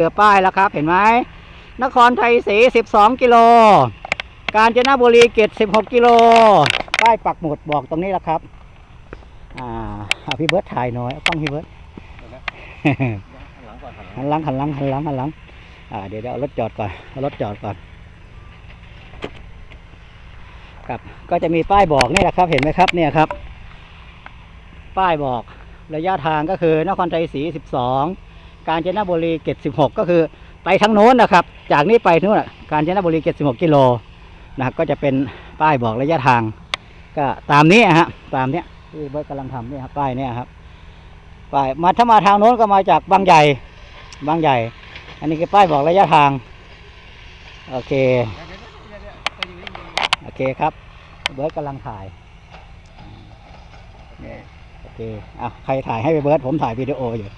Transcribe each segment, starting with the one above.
เจอป้ายแล้วครับเห็นไหมนครไทยศรี12 กิโล กาญจนบุรีเกต16 กิโล ป้ายปักหมุดบอกตรงนี้แล้วครับอ่าเอาพี่เบิร์ดถ่ายหน่อยกล้องพี่เบิร์ดหลังก่อนหลังหันหลังหันหลังหันหลังอ่าเดี๋ยวเดี๋ยวเอารถจอดก่อนเอารถจอดก่อนครับก็จะมีป้ายบอกนี่แหละครับ เห็นไหมครับเนี่ยครับ ป้ายบอกระยะทางก็คือนครไทยศรี12 กาญจนบุรีเกต16ก็คือไปทางโน้นนะครับ จากนี้ไปนู่นกาญจนบุรีเกต16กิโลนะครับก็จะเป็นป้ายบอกระยะทาง ก็ตามนี้อะฮะตามเนี้ยที่เบิร์ดกำลังทำเนี่ยครับป้ายเนี่ยครับป้ายมาถ้ามาทางโน้นก็มาจากบางใหญ่บางใหญ่ อันนี้คือป้ายบอกระยะทางโอเคโอเคครับเบิร์ดกำลังถ่ายโอเคอะใครถ่ายให้ไปเบิร์ดผมถ่ายวิดีโออยู่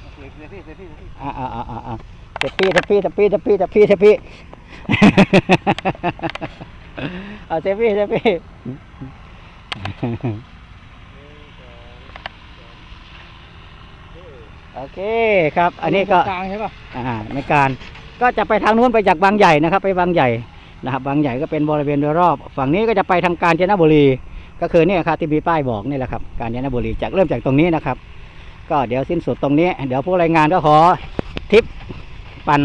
อ่าอ่าอ่าอ่าอ่าเทปปี้เทปปี้เทปปี้เทปปี้เทปปี้เทปปี้เอาเทปปี้เทปปี้โอเคครับ อันนี้ก็กลางใช่ป่ะอ่าในการก็จะไปทางนู้นไปจากบางใหญ่นะครับ ไปบางใหญ่นะครับบางใหญ่ก็เป็นบริเวณโดยรอบ ฝั่งนี้ก็จะไปทางกาญจนบุรี ก็คือเนี่ยครับที่มีป้ายบอกนี่แหละครับ กาญจนบุรีจากเริ่มจากตรงนี้นะครับ ก็เดี๋ยวสิ้นสุดตรงนี้ เดี๋ยวผู้รายงานก็ขอทิปปั่น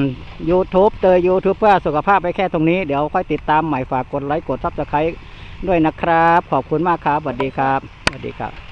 YouTube เตย YouTube เพื่อสุขภาพไปแค่ตรงนี้ เดี๋ยวค่อยติดตามใหม่ฝากกดไลค์กดซับสไครต์ด้วยนะครับ ขอบคุณมากครับสวัสดีครับสวัสดีครับ